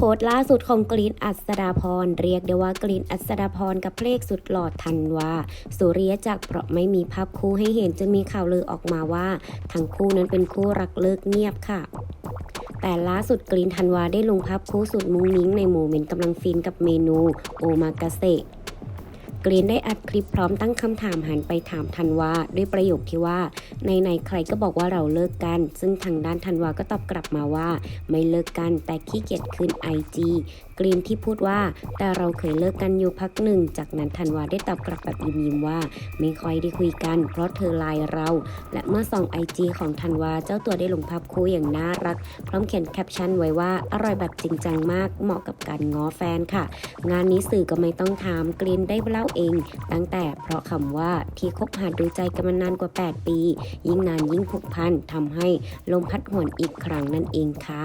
โพสต์ล่าสุดของกรีนอัศดาพรเรียกได้ว่ากรีนอัศดาพรกับเพลงสุดหล่อทันวาสุริยจักรเพราะไม่มีภาพคู่ให้เห็นจึงมีข่าวลือออกมาว่า ทั้งคู่นั้นเป็นคู่รักเลิกเงียบค่ะแต่ล่าสุดกรีนธันวาได้ลงภาพคู่สุดมุ้งมิ้งในโมเมนต์กำลังฟินกับเมนู โอมากาเส กรีนได้อัดคลิปพร้อมตั้งคำถามหันไปถามธันวาด้วยประโยคที่ว่าในในๆใครก็บอกว่าเราเลิกกัน ซึ่งทางด้านธันวาก็ตอบกลับมาว่า ไม่เลิกกันแต่ขี้เกียจคืนไอจีกรีนที่พูดว่า แต่เราเคยเลิกกันอยู่พักหนึ่ง จากนั้นธันวาได้ตอบกลับแบบยิ้มๆว่า ไม่ค่อยได้คุยกัน เพราะเธอไลน์เรา และเมื่อส่องไอจีของธันวาเจ้าตัวได้ลงภาพคู่อย่างน่ารัก พร้อมเขียนแคปชั่นไว้ว่าอร่อยแบบจริงจังมากเหมาะกับการง้อแฟนค่ะ งานนี้สื่อก็ไม่ต้องถามกรีนได้เล่าเอง ตั้งแต่เพราะคำว่าที่คบหาดูใจกันมานานกว่า 8 ปี ยิ่งนานยิ่งผูกพันทำให้ลมพัดหวนอีกครั้งนั่นเองค่ะ